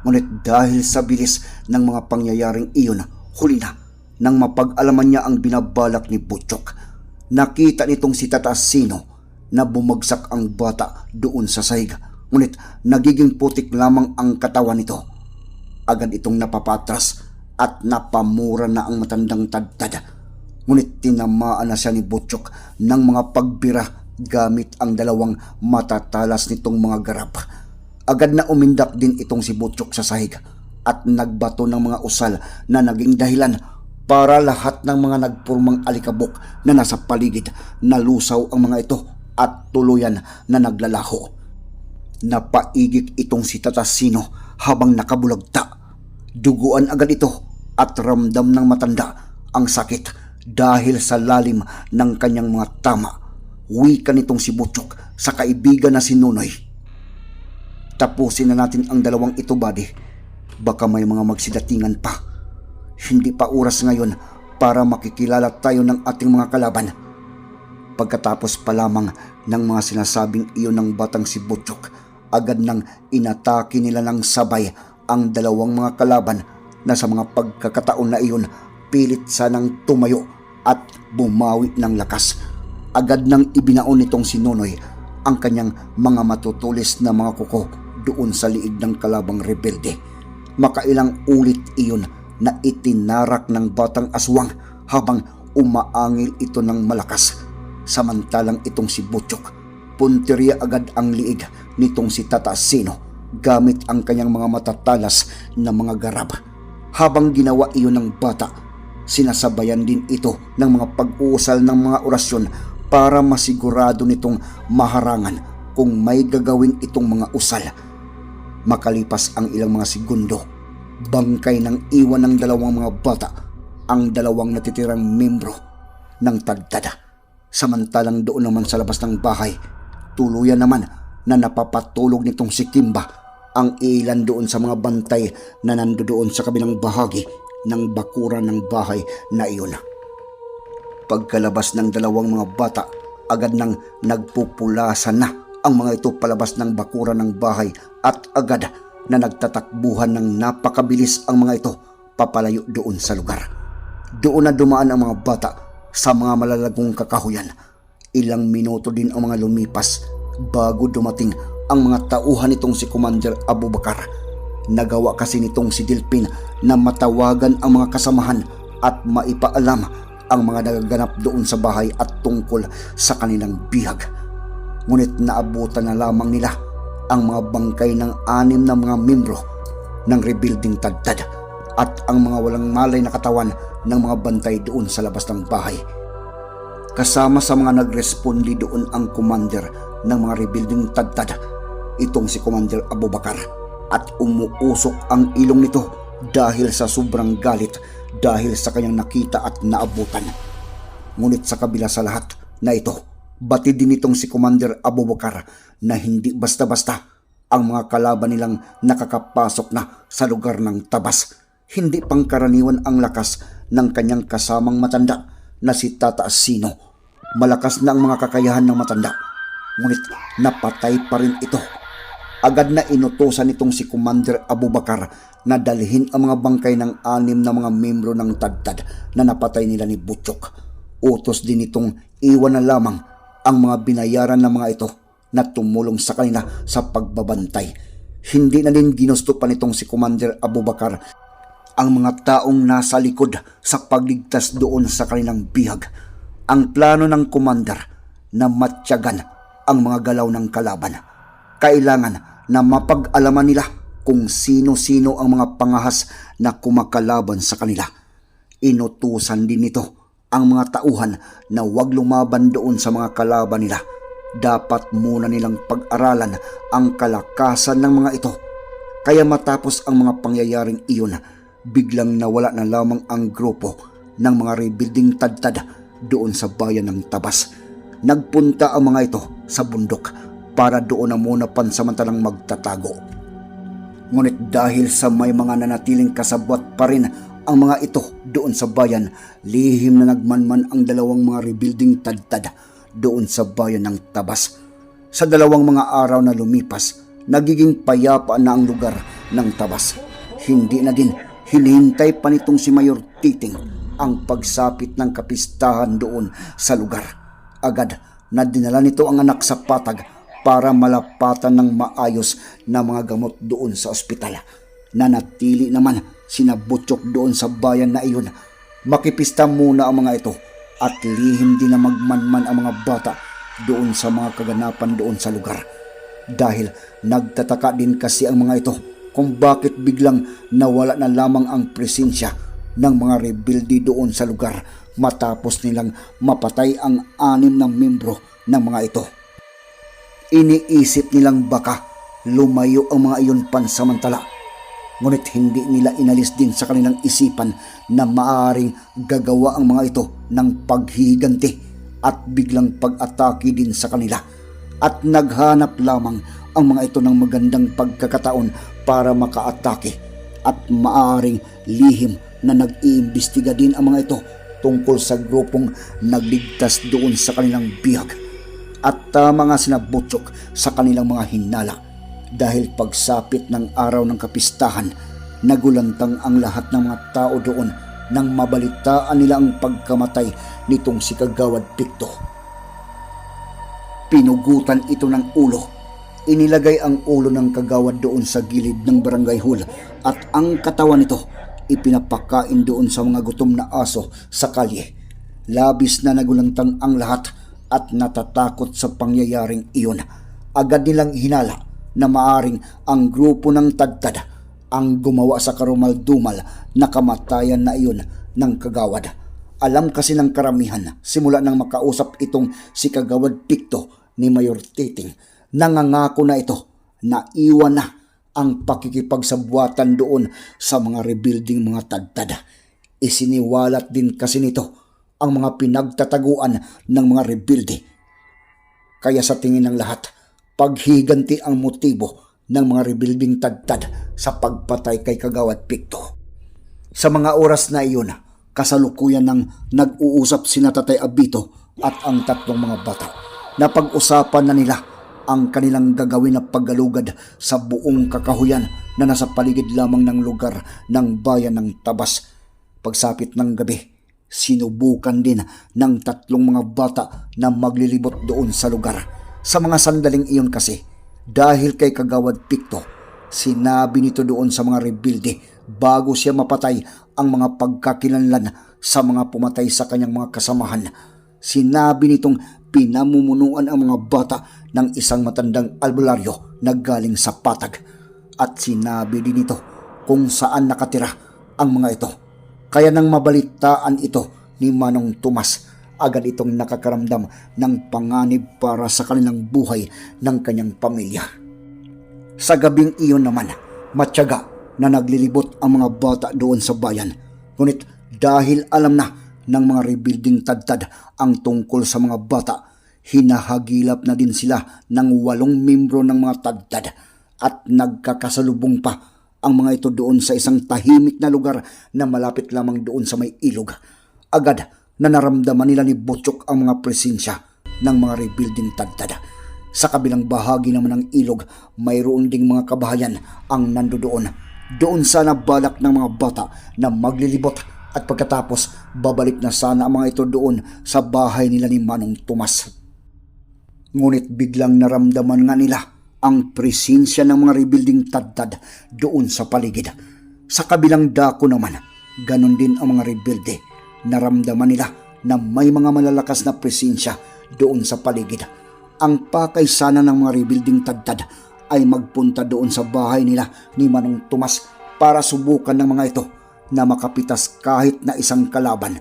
Ngunit dahil sa bilis ng mga pangyayaring iyon, huli na nang mapag-alaman niya ang binabalak ni Butchok. Nakita nitong si Tata Sino na bumagsak ang bata doon sa sahig. Ngunit nagiging putik lamang ang katawan nito. Agad itong napapatras at napamura na ang matandang tadtad. Ngunit tinamaan na siya ni Butchok ng mga pagbira gamit ang dalawang matatalas nitong mga garap. Agad na umindak din itong si Butchok sa sahig at nagbato ng mga usal na naging dahilan para lahat ng mga nagpurmang alikabok na nasa paligid nalusaw ang mga ito at tuluyan na naglalaho. Napaigik itong si Tatasino habang nakabulagta. Duguan agad ito at ramdam ng matanda ang sakit dahil sa lalim ng kanyang mga tama. Wika nitong si Butchok sa kaibigan na si Nunoy. Tapusin na natin ang dalawang ito, buddy. Baka may mga magsidatingan pa. Hindi pa oras ngayon para makikilala tayo ng ating mga kalaban. Pagkatapos pa lamang ng mga sinasabing iyon ng batang si Butchok, agad nang inatake nila ng sabay ang dalawang mga kalaban na sa mga pagkakataon na iyon pilit sanang tumayo at bumawi ng lakas. Agad nang ibinaon nitong si Nonoy ang kanyang mga matutulis na mga kuko doon sa liig ng kalabang rebelde. Makailang ulit iyon na itinarak ng batang aswang habang umaangil ito ng malakas. Samantalang itong si Butchok, punteriya agad ang liig nitong si Tata Sino gamit ang kanyang mga matatalas na mga garab. Habang ginawa iyon ng bata, sinasabayan din ito ng mga pag-uusal ng mga orasyon para masigurado nitong maharangan kung may gagawin itong mga usal. Makalipas ang ilang mga segundo, bangkay ng iwan ng dalawang mga bata ang dalawang natitirang membro ng tagtada. Samantalang doon naman sa labas ng bahay, tuluyan naman na napapatulog nitong si Kimba ang ilan doon sa mga bantay na nandoon sa kabilang bahagi ng bakuran ng bahay na iyon. Pagkalabas ng dalawang mga bata, agad nang nagpupulasan na ang mga ito palabas ng bakuran ng bahay at agad na nagtatakbuhan ng napakabilis ang mga ito papalayo doon sa lugar. Doon na dumaan ang mga bata sa mga malalagong kakahuyan. Ilang minuto din ang mga lumipas bago dumating ang mga tauhan nitong si Commander Abubakar. Nagawa kasi nitong si Dilpin na matawagan ang mga kasamahan at maipaalam ang mga nagaganap doon sa bahay at tungkol sa kanilang bihag. Ngunit naabutan na lamang nila ang mga bangkay ng anim na mga membro ng rebuilding tagtad at ang mga walang malay na katawan ng mga bantay doon sa labas ng bahay. Kasama sa mga nagrespondi doon ang commander ng mga rebuilding tagtad, itong si Commander Abubakar at umuusok ang ilong nito dahil sa sobrang galit dahil sa kanyang nakita at naabutan. Ngunit sa kabila sa lahat na ito, batid din itong si Commander Abubakar na hindi basta-basta ang mga kalaban nilang nakakapasok na sa lugar ng tabas. Hindi pangkaraniwan ang lakas ng kanyang kasamang matanda na si Tata Sino. Malakas na ang mga kakayahan ng matanda. Ngunit napatay pa rin ito. Agad na inutosan nitong si Commander Abubakar na dalhin ang mga bangkay ng anim na mga membro ng tadtad na napatay nila ni Butchok. Utos din itong iwan na lamang ang mga binayaran ng mga ito na tumulong sa kanila sa pagbabantay. Hindi na din ginusto pa nitong si Commander Abubakar ang mga taong nasa likod sa pagligtas doon sa kanilang bihag. Ang plano ng commander na matyagan ang mga galaw ng kalaban. Kailangan na mapag-alaman nila kung sino-sino ang mga pangahas na kumakalaban sa kanila. Inutusan din nito ang mga tauhan na huwag lumaban doon sa mga kalaban nila. Dapat muna nilang pag-aralan ang kalakasan ng mga ito. Kaya matapos ang mga pangyayaring iyon, biglang nawala na lamang ang grupo ng mga rebuilding tadtad doon sa bayan ng Tabas. Nagpunta ang mga ito sa bundok para doon na muna pansamantalang magtatago. Ngunit dahil sa may mga nanatiling kasabwat pa rin ang mga ito doon sa bayan, lihim na nagmanman ang dalawang mga rebuilding tadtad doon sa bayan ng Tabas. Sa dalawang mga araw na lumipas, nagiging payapa na ang lugar ng Tabas. Hindi na din hinihintay pa nitong si Mayor Titing ang pagsapit ng kapistahan doon sa lugar. Agad na dinala nito ang anak sa patag para malapatan ng maayos na mga gamot doon sa ospital. Nanatili naman sina Butchok doon sa bayan na iyon. Makipista muna ang mga ito at lihim din na magmanman ang mga bata doon sa mga kaganapan doon sa lugar. Dahil nagtataka din kasi ang mga ito kung bakit biglang nawala na lamang ang presensya ng mga rebelde doon sa lugar matapos nilang mapatay ang anim na membro ng mga ito. Iniisip nilang baka lumayo ang mga iyon pansamantala. Ngunit hindi nila inalis din sa kanilang isipan na maaring gagawa ang mga ito ng paghiganti at biglang pag-atake din sa kanila. At naghanap lamang ang mga ito ng magandang pagkakataon para makaatake at maaring lihim na nag-iimbestiga din ang mga ito tungkol sa grupong nagligtas doon sa kanilang bihag at tama nga sina sa kanilang mga hinala dahil pagsapit ng araw ng kapistahan, nagulantang ang lahat ng mga tao doon nang mabalitaan nila ang pagkamatay nitong si Kagawad Pikto. Pinugutan ito ng ulo. Inilagay ang ulo ng kagawad doon sa gilid ng barangay hall at ang katawan nito ipinapakain doon sa mga gutom na aso sa kalye. Labis na nagulantang ang lahat at natatakot sa pangyayaring iyon. Agad nilang hinala na maaring ang grupo ng tagtad ang gumawa sa karumal-dumal na kamatayan na iyon ng kagawad. Alam kasi ng karamihan simula nang makausap itong si kagawad Pikto ni Mayor Titing. Nangangako na ito na iwan na ang pakikipagsabwatan doon sa mga rebuilding mga tadtad. Isiniwalat din kasi nito ang mga pinagtataguan ng mga rebelde. Kaya sa tingin ng lahat, paghiganti ang motibo ng mga rebuilding tadtad sa pagpatay kay Kagawad Pikto. Sa mga oras na iyon, kasalukuyan ng nag-uusap si Tatay Abito at ang tatlong mga bata. Napag-usapan na nila ang kanilang gagawin na paggalugad sa buong kakahuyan na nasa paligid lamang ng lugar ng bayan ng Tabas. Pagsapit ng gabi, sinubukan din ng tatlong mga bata na maglilibot doon sa lugar. Sa mga sandaling iyon kasi, dahil kay Kagawad Pikto, sinabi nito doon sa mga rebelde bago siya mapatay ang mga pagkakilanlan sa mga pumatay sa kanyang mga kasamahan. Sinabi nitong pinamumunuan ang mga bata ng isang matandang albularyo na galing sa patag. At sinabi din nito kung saan nakatira ang mga ito. Kaya nang mabalitaan ito ni Manong Tomas, agad itong nakakaramdam ng panganib para sa kanilang buhay ng kanyang pamilya. Sa gabing iyon naman, matyaga na naglilibot ang mga bata doon sa bayan. Ngunit dahil alam na ng mga rebuilding tadtad ang tungkol sa mga bata, hinahagilap na din sila ng walong membro ng mga tadtad at nagkakasalubong pa ang mga ito doon sa isang tahimik na lugar na malapit lamang doon sa may ilog. Agad na naramdaman nila ni Butchok ang mga presensya ng mga rebuilding tadtad. Sa kabilang bahagi naman ng ilog, mayroon ding mga kabahayan ang nandoon. Doon sana balak ng mga bata na maglilibot at pagkatapos babalik na sana ang mga ito doon sa bahay nila ni Manong Tomas. Ngunit biglang naramdaman nga nila ang presensya ng mga rebuilding tadtad doon sa paligid. Sa kabilang dako naman, ganon din ang mga rebelde. Naramdaman nila na may mga malalakas na presensya doon sa paligid. Ang pakay sana ng mga rebuilding tadtad ay magpunta doon sa bahay nila ni Manong Tomas para subukan ng mga ito na makapitas kahit na isang kalaban.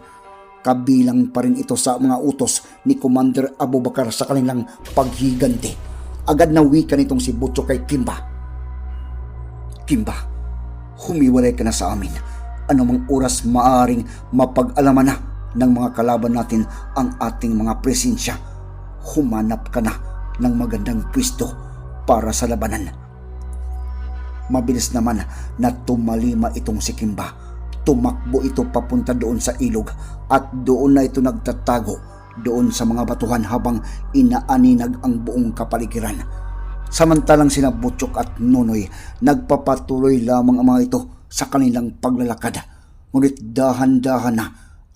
Kabilang pa rin ito sa mga utos ni Commander Abubakar sa kanilang paghiganti. Agad na wika nitong si Butcho kay Kimba. Kimba, humiwalay ka na sa amin. Anumang oras maaring mapag-alaman na ng mga kalaban natin ang ating mga presensya. Humanap ka na ng magandang pwesto para sa labanan. Mabilis naman na tumalima itong si Kimba. Tumakbo ito papunta doon sa ilog at doon na ito nagtatago doon sa mga batuhan habang inaaninag ang buong kapaligiran. Samantalang sina Butchok at Nonoy nagpapatuloy lamang ang mga ito sa kanilang paglalakad. Ngunit dahan-dahan na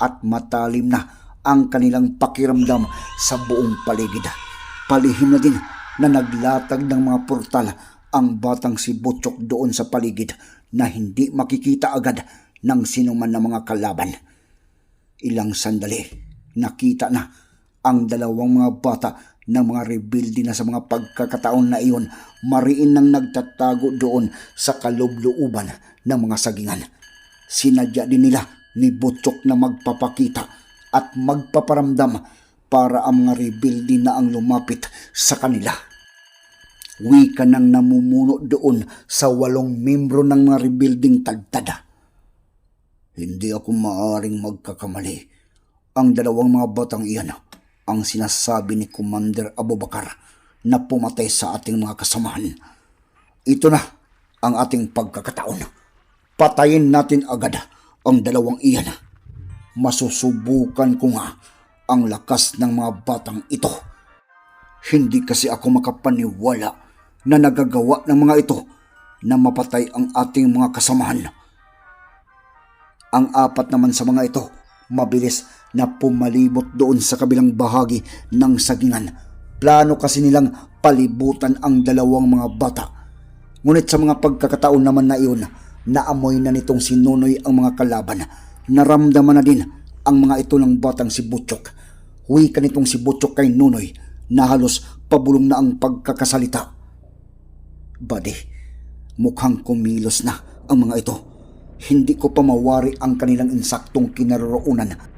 at matalim na ang kanilang pakiramdam sa buong paligid. Palihim na din na naglatag ng mga portal ang batang si Butchok doon sa paligid na hindi makikita agad ng sinuman na mga kalaban. Ilang sandali, nakita na ang dalawang mga bata ng mga rebelde na sa mga pagkakataon na iyon mariin nang nagtatago doon sa kalubluuban ng mga sagingan. Sinadya din nila ni Butchok na magpapakita at magpaparamdam para ang mga rebelde na ang lumapit sa kanila. Wika nang namumuno doon sa walong membro ng mga rebuilding tagtada. Hindi ako maaring magkakamali. Ang dalawang mga batang iyan ang sinasabi ni Commander Abubakar na pumatay sa ating mga kasamahan. Ito na ang ating pagkakataon. Patayin natin agad ang dalawang iyan. Masusubukan ko nga ang lakas ng mga batang ito. Hindi kasi ako makapaniwala na nagagawa ng mga ito na mapatay ang ating mga kasamahan. Ang apat naman sa mga ito, mabilis na pumalibot doon sa kabilang bahagi ng sagingan. Plano kasi nilang palibutan ang dalawang mga bata. Ngunit sa mga pagkakataon naman na iyon, naamoy na nitong si Nonoy ang mga kalaban. Naramdaman na din ang mga ito ng batang si Butchok. Huwi ka nitong si Butchok kay Nonoy na halos pabulong na ang pagkakasalita. Buddy, mukhang kumilos na ang mga ito. Hindi ko pa mawari ang kanilang insaktong kinaroroonan.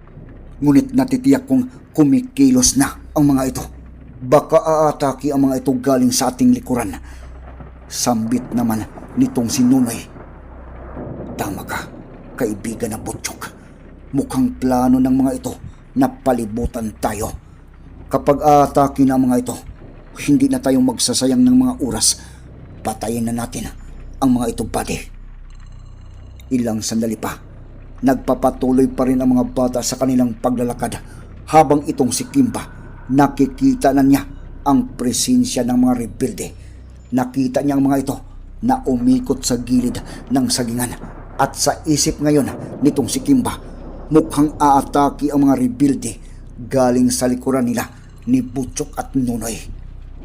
Ngunit natitiyak kong kumikilos na ang mga ito. Baka aatake ang mga ito galing sa ating likuran. Sambit naman nitong si Nunoy. Tama ka, kaibigan na Butchok. Mukhang plano ng mga ito na palibutan tayo. Kapag aatake na mga ito, hindi na tayo magsasayang ng mga oras. Patayin na natin ang mga ito, buddy. Ilang sandali pa, nagpapatuloy pa rin ang mga bata sa kanilang paglalakad habang itong si Kimba nakikita na niya ang presensya ng mga rebelde. Nakita niya ang mga ito na umikot sa gilid ng sagingan at sa isip ngayon nitong si Kimba mukhang aatake ang mga rebelde galing sa likuran nila ni Butchok at Nunoy.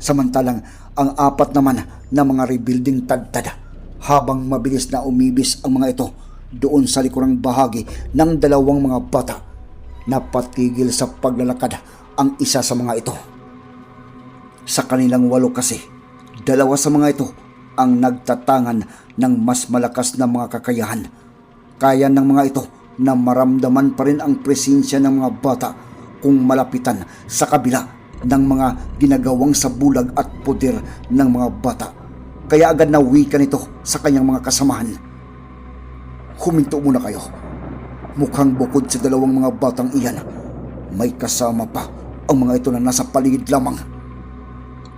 Samantalang ang apat naman na mga rebuilding tagtad habang mabilis na umibis ang mga ito doon sa likurang bahagi ng dalawang mga bata napatigil sa paglalakad ang isa sa mga ito. Sa kanilang walo kasi, dalawa sa mga ito ang nagtatangan ng mas malakas na mga kakayahan. Kaya ng mga ito na maramdaman pa rin ang presensya ng mga bata kung malapitan sa kabila ng mga ginagawang sa bulag at poder ng mga bata. Kaya agad na wika nito sa kanyang mga kasamahan. Huminto muna kayo. Mukhang bukod sa dalawang mga batang iyan, may kasama pa ang mga ito na nasa paligid lamang.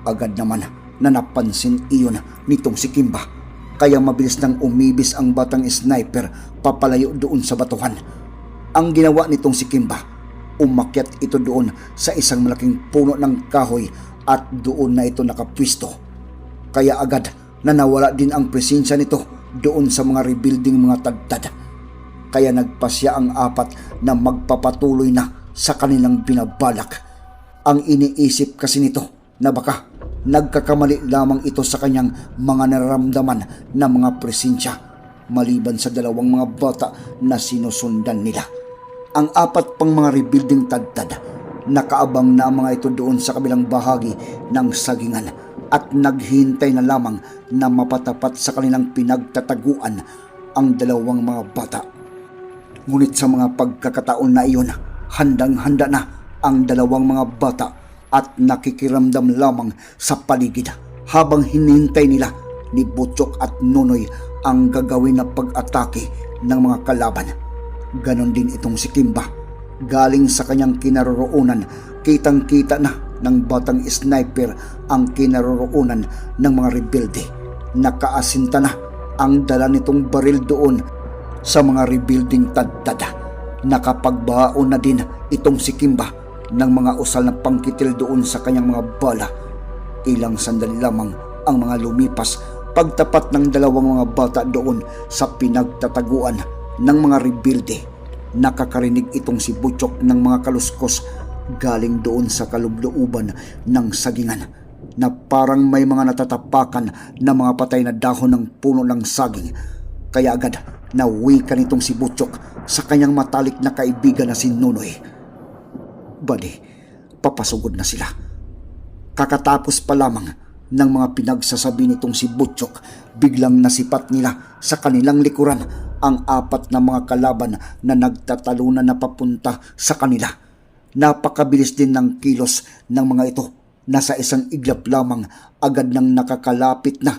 Agad naman na napansin iyon nitong si Kimba kaya mabilis nang umibis ang batang sniper papalayo doon sa batuhan. Ang ginawa nitong si Kimba, umakyat ito doon sa isang malaking puno ng kahoy at doon na ito nakapwisto. Kaya agad na nawala din ang presensya nito doon sa mga rebuilding mga tagtad. Kaya nagpasya ang apat na magpapatuloy na sa kanilang binabalak. Ang iniisip kasi nito na baka nagkakamali lamang ito sa kanyang mga nararamdaman na mga presensya. maliban sa dalawang mga bata na sinusundan nila. Ang apat pang mga rebuilding tadtad, nakaabang na ang mga ito doon sa kabilang bahagi ng sagingan at naghintay na lamang na mapatapat sa kanilang pinagtataguan ang dalawang mga bata. Ngunit sa mga pagkakataon na iyon, handang-handa na ang dalawang mga bata at nakikiramdam lamang sa paligid habang hinihintay nila ni Butchok at Nonoy ang gagawin na pag-atake ng mga kalaban. Ganon din itong si Kimba. Galing sa kanyang kinaroroonan, kitang-kita na ng batang sniper ang kinaroroonan ng mga rebelde. Nakaasinta na ang dala nitong baril doon sa mga rebuilding tadtada. Nakapagbaon na din itong si Kimba ng mga usal na pangkitil doon sa kanyang mga bala. Ilang sandali lamang ang mga lumipas pagtapat ng dalawang mga bata doon sa pinagtataguan ng mga rebuilde. Nakakarinig itong si Butchok ng mga kaluskos galing doon sa kalubluuban ng sagingan na parang may mga natatapakan na mga patay na dahon ng puno ng saging. Kaya agad nawika nitong si Butchok sa kanyang matalik na kaibigan na si Nunoy. Bali, papasugod na sila. Kakatapos pa lamang ng mga pinagsasabi nitong si Butchok, biglang nasipat nila sa kanilang likuran ang apat na mga kalaban na nagtatalunan na papunta sa kanila. Napakabilis din ng kilos ng mga ito. Nasa isang iglap lamang agad nang nakakalapit na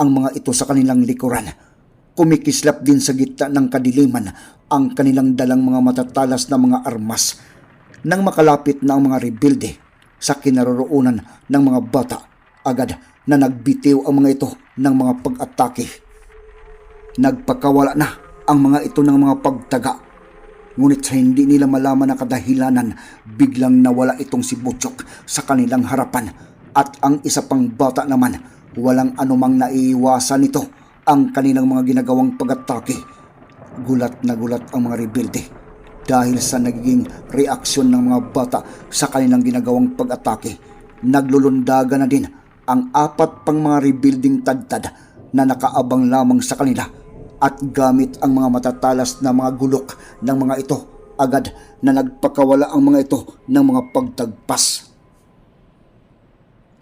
ang mga ito sa kanilang likuran. Kumikislap din sa gitna ng kadiliman ang kanilang dalang mga matatalas na mga armas. Nang makalapit na ang mga rebelde sa kinaroroonan ng mga bata, agad na nagbitiw ang mga ito ng mga pag-atake. Nagpakawala na ang mga ito ng mga pagtaga. Ngunit sa hindi nila malaman na kadahilanan, biglang nawala itong si Butchok sa kanilang harapan at ang isa pang bata naman, walang anumang naiiwasan nito ang kanilang mga ginagawang pag-atake. Gulat na gulat ang mga rebelde dahil sa nagiging reaksyon ng mga bata sa kanilang ginagawang pag-atake. Naglulundaga na din ang apat pang mga rebuilding tadtad na nakaabang lamang sa kanila at gamit ang mga matatalas na mga gulok ng mga ito agad na nagpakawala ang mga ito ng mga pagtagpas.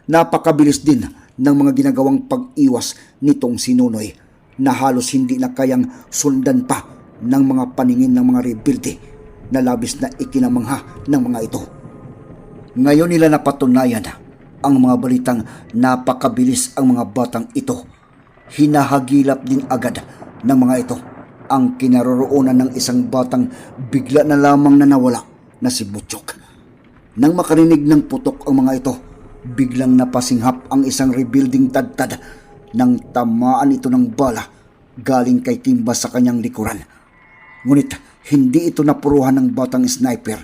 Napakabilis din ng mga ginagawang pag-iwas nitong sinunoy na halos hindi na kayang sundan pa ng mga paningin ng mga rebelde na labis na ikinamangha ng mga ito. Ngayon nila napatunayan ang mga balitang napakabilis ang mga batang ito. Hinahagilap din agad ng mga ito ang kinaroroonan ng isang batang bigla na lamang na nawala na si Butchok. Nang makarinig ng putok ang mga ito, biglang napasinghap ang isang rebuilding tadtad nang tamaan ito ng bala galing kay Kimba sa kanyang likuran. Ngunit hindi ito napuruhan ng batang sniper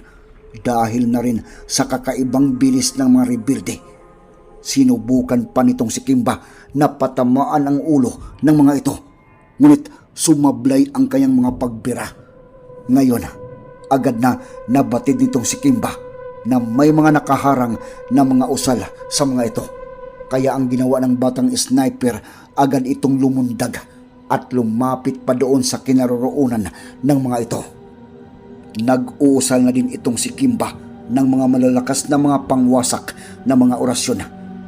dahil na rin sa kakaibang bilis ng mga rebelde. Sinubukan pa nitong si Kimba na patamaan ang ulo ng mga ito. Ngunit sumablay ang kanyang mga pagbira. Ngayon, agad na nabatid nitong si Kimba na may mga nakaharang na mga usal sa mga ito. Kaya ang ginawa ng batang sniper agad itong lumundag at lumapit pa doon sa kinaroroonan ng mga ito. Nag-uusal na din itong si Kimba ng mga malalakas na mga pangwasak na mga orasyon.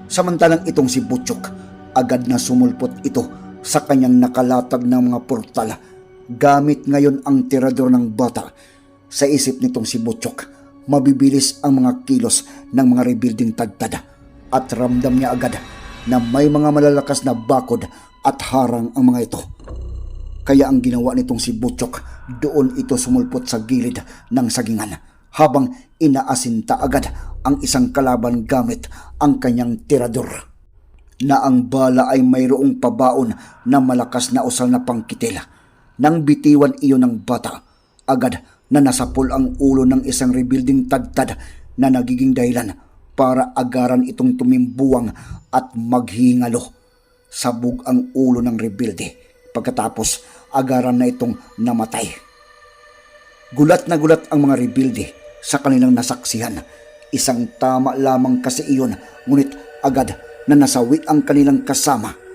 Samantalang itong si Butchok, agad na sumulpot ito sa kanyang nakalatag ng mga portal. Gamit ngayon ang tirador ng bata. Sa isip nitong si Butchok, mabibilis ang mga kilos ng mga rebuilding tagtad at ramdam niya agad na may mga malalakas na bakod at harang ang mga ito. Kaya ang ginawa nitong si Butchok, doon ito sumulpot sa gilid ng sagingan habang inaasinta agad ang isang kalaban gamit ang kanyang tirador. Na ang bala ay mayroong pabaon na malakas na usal na pangkitil. Nang bitiwan iyon ng bata, agad na nasapol ang ulo ng isang rebuilding tadtad na nagiging dahilan para agaran itong tumimbuwang at maghingalo. Sabog ang ulo ng rebelde. Pagkatapos, agaran na itong namatay. Gulat na gulat ang mga rebelde sa kanilang nasaksihan. Isang tama lamang kasi iyon, ngunit agad na nasawi ang kanilang kasama